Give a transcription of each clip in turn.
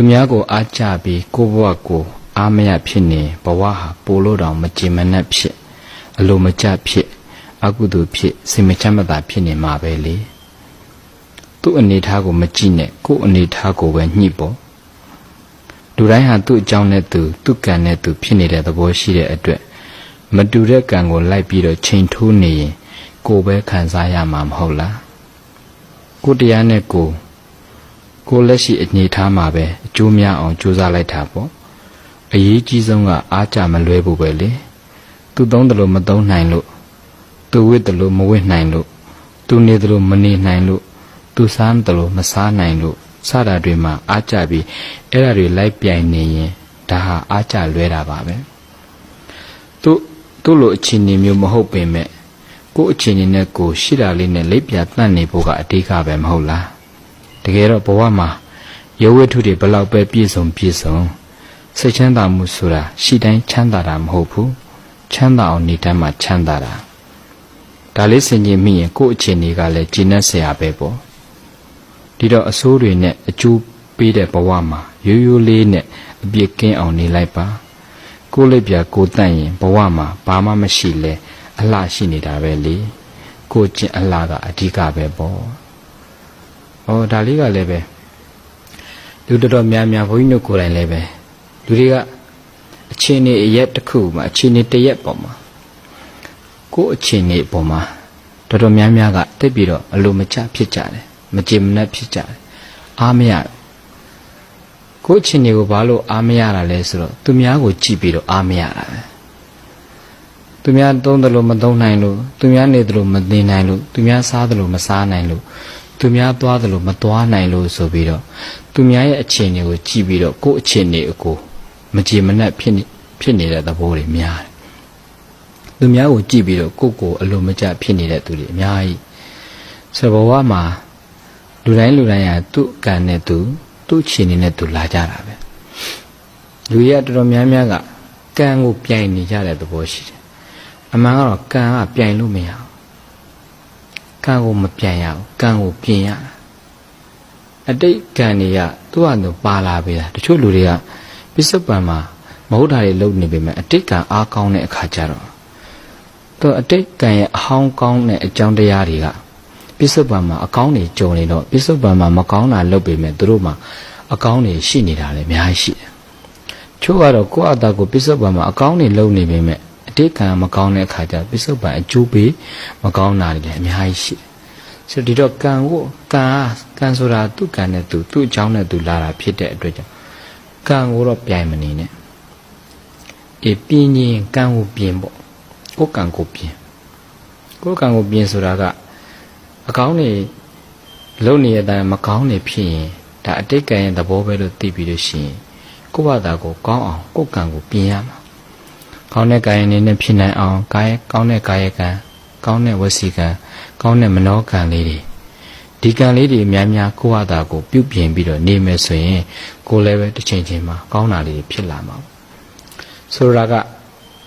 သူများကိုအားကြပြီးကိုယ့်ဘဝကိုအားမရဖြစ်နေဘဝဟာပိုလို့တောင်မကြင်မနှက်ဖြစ်အလိုမကျဖြစ်အကုသိုလ်ဖြစ်စိတ်မချမ်းမသာဖြစ်နေမှာပဲလေသူ့အနေထားကိုမကြည့်နဲ့ကိုယ့်အနေထားကိုပဲညှိပေါ့လူတိုင်းဟာသူ့အကြောင်းနဲ့သူသူ့ကံနဲ့သူဖြစ်နေတဲ့သဘောရှိတဲ့အတွက်မတူတဲ့ကံကိုလိုက်ပြီးတော့ချိန်ထိုးနေရင်ကိုယ်ပဲခံစားရမှာမဟုတ်လားကိုယ်တရားနဲ့ကိုယ် ကိုယ်လက်ရှိအနေထားမှာပဲအကျိုးများအောင်ကြိုးစားလိုက်တာပေါ့အရေးကြီးဆုံးကအားကြမလွဲဖို့ပဲလေသူသုံးတယ်လို့မသုံးနိုင်လို့သူဝိတယ်လို့မဝိနိုင်လို့သူနေတယ်လို့မနေနိုင်လို့သူစားတယ်လို့မစားနိုင်လို့စတာတွေမှာအားကြပြီးအဲ့ဒါတွေလိုက်ပြိုင်နေရင်ဒါဟာအားကြလွဲတာပါပဲသူသူ့လိုအခြေအနေမျိုးမဟုတ်ပင်မဲ့ကိုယ့်အခြေအနေနဲ့ကိုယ်ရှိတာလေးနဲ့လက်ပြတန့်နေဖို့ကအတိတ်ကပဲမဟုတ်လား တကယ်တော့ဘဝမှာရုပ်ဝတ္ထုတွေဘလောက်ပဲပြည့်စုံပြည့်စုံစိတ်ချမ်းသာမှုဆိုတာရှိတိုင်းချမ်းသာတာမဟုတ်ဘူးချမ်းသာအောင်နေတတ်မှချမ်းသာတာဒါလေးဆင်ခြင်မိရင်ကိုယ့်အခြေအနေကလည်းကျဉ်တ်ဆရာပဲပေါ့ဒီတော့အဆိုးတွေနဲ့အကျိုးပေးတဲ့ဘဝမှာရိုးရိုးလေးနဲ့အပြစ်ကင်းအောင်နေလိုက်ပါကိုယ့်လက်ပြကိုယ်တန့်ရင်ဘဝမှာဘာမှမရှိလဲအလှရှိနေတာပဲလေကိုကျင့်အလှကအဓိကပဲပေါ့ ဩဒါလေးကလည်းပဲလူတော်တော်များများဘုန်းကြီးတို့ကိုယ်တိုင်လည်းပဲလူတွေကအခြေအနေအရက်တစ်ခုမှာအခြေအနေတစ်ရက်ပေါ်မှာကိုယ်အခြေအနေပေါ်မှာတော်တော်များများကတိတ်ပြီးတော့အလိုမကျဖြစ်ကြတယ်မကြင်မနှက်ဖြစ်ကြတယ်အားမရကိုယ်အခြေအနေကိုဘာလို့အားမရတာလဲဆိုတော့သူများကိုကြည့်ပြီးတော့အားမရတာပဲသူများသုံးတယ်လို့မသုံးနိုင်လို့သူများနေတယ်လို့မသိနိုင်လို့သူများစားတယ်လို့မစားနိုင်လို့ သူများသွားတယ်လို့မသွားနိုင်လို့ဆိုပြီးတော့သူများရဲ့အခြေအနေကိုကြည့်ပြီးတော့ကိုယ့်အခြေအနေအကိုမကြည်မနှက်ဖြစ်နေဖြစ်နေတဲ့သဘောတွေများတယ်သူများကိုကြည့်ပြီးတော့ကိုယ့်ကိုအလိုမကျဖြစ်နေတဲ့သူတွေအများကြီးဆိုတော့ဘဝမှာလူတိုင်းလူတိုင်းဟာသူ့ကံနဲ့သူသူ့အခြေအနေနဲ့သူလာကြတာပဲလူရတော်တော်များများကကံကိုပြိုင်နေကြတဲ့သဘောရှိတယ်အမှန်ကတော့ကံကပြိုင်လို့မရဘူး ကံကိုမပြိုင်ရဘူးကံကိုပြင်ရတာအတိတ်ကံတွေကသူ့ဟာသူပါလာပြီလားတချို့လူတွေကပစ္စုပန်မှာမဟုတ်တာတွေလုပ်နေပေမဲ့အတိတ်ကံအားကောင်းတဲ့အခါကျတော့သူအတိတ်ကံရဲ့အဟောင်းကောင်းတဲ့အကြောင်းတရားတွေကပစ္စုပန်မှာအကောင်းတွေကြုံနေတော့ပစ္စုပန်မှာမကောင်းတာလုပ်ပေမဲ့သူတို့မှာအကောင်းတွေရှိနေတာလည်းအများကြီးရှိတယ်။ချို့ကတော့ကိုယ့်အတ္တကိုပစ္စုပန်မှာအကောင်းတွေလုပ်နေပေမဲ့အ တိတ်ကံမကောင်းတဲ့အခါကျပစ္စုပန်အကျိုးပေးမကောင်းတာတွေလည်းအများကြီးရှိတယ်။ဆိုတော့ဒီတော့ကံကိုကံကကံဆိုတာသူ့ကံနဲ့သူသူ့အကြောင်းနဲ့သူလာတာဖြစ်တဲ့အတွက်ကြောင့်ကံကိုတော့ပြိုင်မနေနဲ့။အေးပြင်းရင်ကံကိုပြင်းပေါ့။ကိုယ်ကံကိုပြင်း။ကိုယ်ကံကိုပြင်းဆိုတာကအကောင်းနေလုံနေရတဲ့မကောင်းနေဖြစ်ရင်ဒါအတိတ်ကံရဲ့သဘောပဲလို့သိပြီးလို့ရှိရင်ကိုယ့်ဘာသာကိုကောင်းအောင်ကိုယ့်ကံကိုပြင်ရမှာ ကောင်းတဲ့ကာယအနေနဲ့ဖြစ်နိုင်အောင်ကာယကောင်းတဲ့ကာယကံကောင်းတဲ့ဝစီကံကောင်းတဲ့မနောကံလေးတွေဒီကံလေးတွေအများများကိုယ့်ဘာသာကိုပြုပြင်ပြီးတော့နေမယ်ဆိုရင်ကိုယ်လည်းပဲတစ်ချိန်ချင်းမှာကောင်းတာလေးဖြစ်လာမှာဆိုတော့က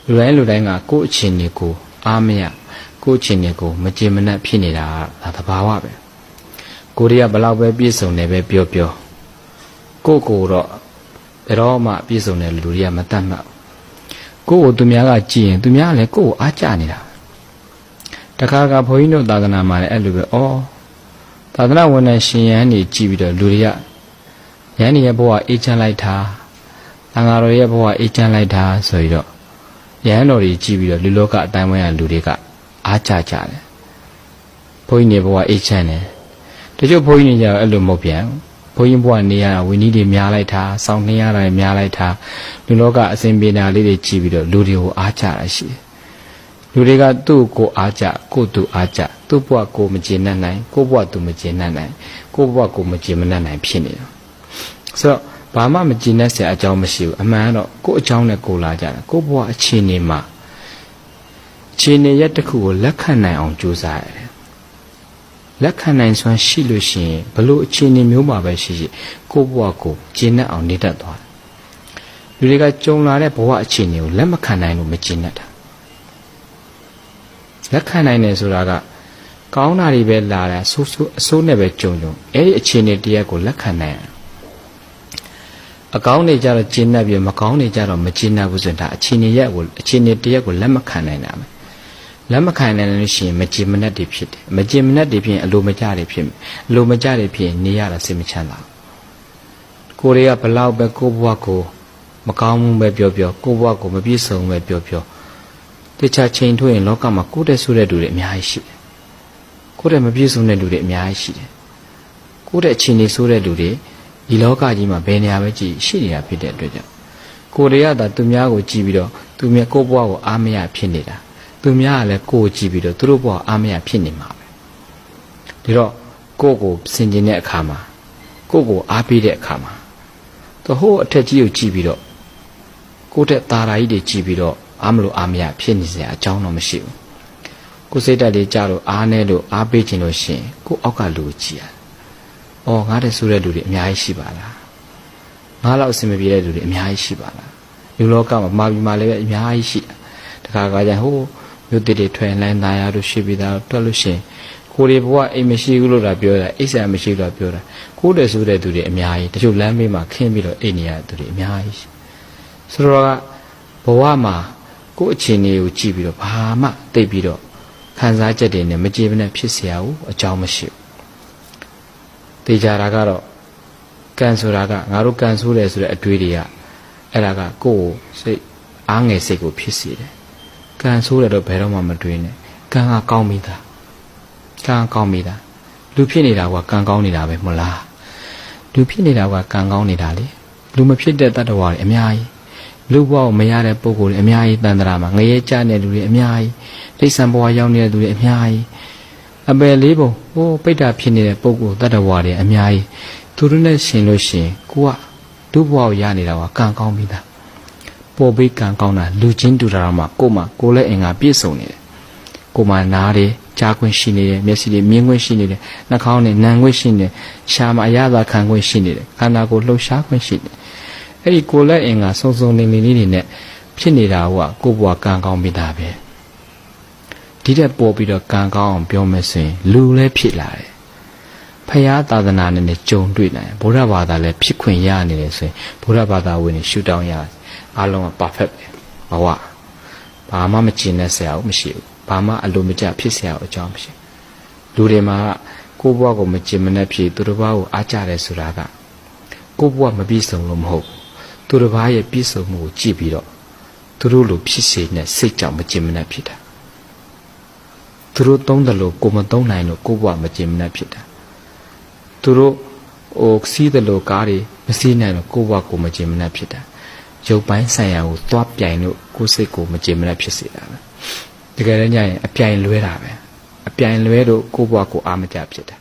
လူတိုင်းလူတိုင်းကကိုယ့်အခြေအနေကိုအားမရကိုယ့်အခြေအနေကိုမကြင်မနှက်ဖြစ်နေတာကသဘာဝပဲကိုရီးယားဘလောက်ပဲပြည့်စုံနေပဲပြောပြောကိုယ့်ကိုယ်တော့ဘယ်တော့မှပြည့်စုံတဲ့လူတွေကမတတ်မှတ် ကိုယ့်ကိုသူများကကြည့်ရင်သူများကလည်းကိုယ့်ကိုအားကျနေတာတခါကဘုန်းကြီးတို့သာသနာမှာလည်းအဲ့လိုပဲဩသာသနာဝန်ထမ်းရှင်ရန်နေကြည့်ပြီးတော့လူတွေကရန်နေရဲ့ဘဝအေးချမ်းလိုက်တာတန်ဃာတော်ရဲ့ဘဝအေးချမ်းလိုက်တာဆိုပြီးတော့ရဟန်းတော်တွေကြည့်ပြီးတော့လူလောကအတိုင်းဝိုင်းကလူတွေကအားကြကြတယ်ဘုန်းကြီးတွေဘဝအေးချမ်းတယ်တချို့ဘုန်းကြီးတွေကြတော့အဲ့လိုမဟုတ်ပြန်ဘု န်းကြီးဘဝနေရတာဝိနည်းတွေများလိုက်တာစောင့်နေရတာများလိုက်တာလူလောကအစဉ်ပြေတာလေးတွေကြည့်ပြီးတော့လူတွေကိုအားကြတာရှိတယ်လူတွေကသူ့ကိုအားကြကိုသူအားကြသူ့ဘဝကိုမကျေနပ်နိုင်ကိုဘဝသူမကျေနပ်နိုင်ကိုဘဝကိုမကျေမနပ်နိုင်ဖြစ်နေတယ်ဆိုတော့ဘာမှမကျေနပ်စရာအကြောင်းမရှိဘူးအမှန်ကတော့ကို့အကြောင်းနဲ့ကိုလာကြတာကိုဘဝအခြေအနေမှာခြေနေရက်တစ်ခုကိုလက်ခံနိုင်အောင်ကြိုးစားရတယ် လက်ခံနိုင်စွမ်းရှိလို့ရှိရင်ဘလို့အခြေအနေမျိုးမှာပဲရှိရှိကိုယ့်ဘဝကိုကျင့်တတ်အောင်နေတတ်သွားတယ်လူတွေကကြုံလာတဲ့ဘဝအခြေအနေကိုလက်မခံနိုင်လို့မကျင့်တတ်တာလက်ခံနိုင်တယ်ဆိုတာကကောင်းတာတွေပဲလာတာဆိုးဆိုးအဆိုးနဲ့ပဲကြုံကြုံအဲ့ဒီအခြေအနေတရားကိုလက်ခံနိုင်ရအကောင်းနေကြတော့ကျဉ်း납ပြီးမကောင်းနေကြတော့မကျဉ်း납ဘူးဆိုရင်ဒါအခြေအနေရက်ကိုအခြေအနေတရက်ကိုလက်မခံနိုင်တာပဲ လက်မခံနိုင်လို့ရှိရင်မကျဉ်မနဲ့တွေဖြစ်တယ်မကျဉ်မနဲ့တွေဖြစ်ရင်အလိုမကျတွေဖြစ်မယ်အလိုမကျတွေဖြစ်ရင်နေရတာစိတ်မချမ်းသာဘူးကိုတွေကဘလောက်ပဲကိုယ့်ဘဝကိုမကောင်းမှုပဲပြောပြောကိုယ့်ဘဝကိုမပြည့်စုံပဲပြောပြောတခြားချိန်ထွေးရင်လောကမှာကိုယ့်တဲ့ဆိုတဲ့လူတွေအများကြီးရှိတယ်ကိုယ့်တဲ့မပြည့်စုံတဲ့လူတွေအများကြီးရှိတယ်ကိုယ့်တဲ့အခြေအနေဆိုတဲ့လူတွေဒီလောကကြီးမှာဘယ်နေရာပဲကြည့်ရှိနေတာဖြစ်တဲ့အတွက်ကြောင့်ကိုယ်တွေကသာသူများကိုကြည့်ပြီးတော့သူများကိုယ့်ဘဝကိုအားမရဖြစ်နေတာ သူများကလည်းကိုယ်ကိုကြည့်ပြီးတော့သူတို့ဘဝအားမရဖြစ်နေမှာပဲဒီတော့ကိုယ့်ကိုစင်ကျင်တဲ့အခါမှာကိုယ့်ကိုအားပေးတဲ့အခါမှာသူဟိုးအထက်ကြီးကိုကြည့်ပြီးတော့ကိုယ့်တဲ့ตาရာကြီးတွေကြည့်ပြီးတော့အားမလို့အားမရဖြစ်နေစရာအကြောင်းတော့မရှိဘူးကိုယ်စိတ်ဓာတ်လေးကြတော့အားနေလို့အားပေးခြင်းလို့ရှိရင်ကိုယ့်အောက်ကလူကိုကြည့်ရတယ်။အော်ငါတဲ့ဆိုတဲ့လူတွေအများကြီးရှိပါလား။ငါလောက်အဆင်မပြေတဲ့လူတွေအများကြီးရှိပါလား။လူလောကမှာမာပြီးမှလည်းပဲအများကြီးရှိတာ။တခါကကြဟိုး မြို့တည်တွေထွင်လိုင်းသားရတို့ရှိပြီးသားတွက်လို့ရှိရင်ကိုယ်တွေဘဝအိမ်မရှိဘူးလို့လာပြောတာအိဆာမရှိလို့လာပြောတာကိုယ်တည်းဆိုတဲ့သူတွေအများကြီးတချို့လမ်းမေးမှာခင်းပြီးတော့အိမ်နေရတဲ့သူတွေအများကြီးရှိဆိုတော့ကဘဝမှာကိုယ့်အခြေအနေကိုကြည့်ပြီးတော့ဘာမှသိပြီးတော့ခံစားချက်တွေနဲ့မကြေမနက်ဖြစ်เสียဘူးအကြောင်းမရှိဘူးတေချာတာကတော့ကံဆိုတာကငါတို့ကံဆိုးတယ်ဆိုတဲ့အတွေးတွေကအဲ့ဒါကကိုယ့်ကိုစိတ်အားငယ်စိတ်ကိုဖြစ်စေတယ် ကံဆိုးတယ်တော့ဘယ်တော့မှမတွေးနဲ့ကံကကောင်းပြီသားကံကောင်းပြီသားလူဖြစ်နေတာကကံကောင်းနေတာပဲမဟုတ်လားလူဖြစ်နေတာကကံကောင်းနေတာလေလူမဖြစ်တဲ့တတ္တဝါတွေအများကြီးလူဘဝကိုမရတဲ့ပုံကိုယ်တွေအများကြီးတန်တရာမှာငရဲကြတဲ့လူတွေအများကြီးဒိဋ္ဌံဘဝရောက်နေတဲ့လူတွေအများကြီးအပယ်လေးပုံဟိုးပိဋ္ဌာဖြစ်နေတဲ့ပုံကိုယ်တတ္တဝါတွေအများကြီးသူတို့နဲ့ရှင်လို့ရှင်ကိုကဒုဘဝကိုရနေတာကကံကောင်းပြီသား ပေါ်ပြီးကံကောင်းတာလူချင်းတူတာတော့မှကို့မှာကိုယ်လည်းအင်္ဂါပြည့်စုံနေတယ်ကိုယ်မှာနားတယ်ကြားခွင့်ရှိနေတယ်မျက်စိတွေမြင်ခွင့်ရှိနေတယ်နှာခေါင်းနဲ့နံခွင့်ရှိနေတယ်ရှားမှာအရသာခံခွင့်ရှိနေတယ်ခန္ဓာကိုယ်လှုပ်ရှားခွင့်ရှိနေတယ်အဲ့ဒီကိုယ်လက်အင်္ဂါစုံစုံနေနေလေးတွေနဲ့ဖြစ်နေတာကကိုယ်ဘဝကံကောင်းပြီးသားပဲဒီတက်ပေါ်ပြီးတော့ကံကောင်းအောင်ပြောမယ်ဆိုရင်လူလည်းဖြစ်လာတယ်ဖရာသာသနာနဲ့ကြုံတွေ့နိုင်ဗုဒ္ဓဘာသာလည်းဖြစ်ခွင့်ရနေတယ်ဆိုရင်ဗုဒ္ဓဘာသာဝင်ရှုတောင်းရ အားလုံးက perfect ပဲဘဝဘာမှမကျင်တဲ့ဆရာကိုမရှိဘူးဘာမှအလိုမကျဖြစ်ဆရာကိုအကြောင်းမရှိလူတွေမှာကိုယ့်ဘဝကိုမကျင်မနဲ့ဖြစ်သူတစ်ပါးကိုအားကြတယ်ဆိုတာကကိုယ့်ဘဝမပြည့်စုံလို့မဟုတ်သူတစ်ပါးရဲ့ပြည့်စုံမှုကိုကြည့်ပြီးတော့သူတို့လိုဖြစ်စေနဲ့စိတ်ကြောင့်မကျင်မနဲ့ဖြစ်တာသူတို့သုံးတယ်လို့ကိုမသုံးနိုင်လို့ကိုဘဝမကျင်မနဲ့ဖြစ်တာသူတို့ဟိုစီးတယ်လို့ကားတွေမစီးနိုင်လို့ကိုဘဝကိုမကျင်မနဲ့ဖြစ်တာ ရုပ်ပိုင်းဆိုင်ရာကိုသွားပြိုင်လို့ကိုယ်စိတ်ကိုမကျင်မနဲ့ဖြစ်စေတာပဲတကယ်တမ်းကျရင်အပြိုင်လွဲတာပဲအပြိုင်လွဲလို့ကိုယ့်ဘဝကိုအာမကြဖြစ်တာ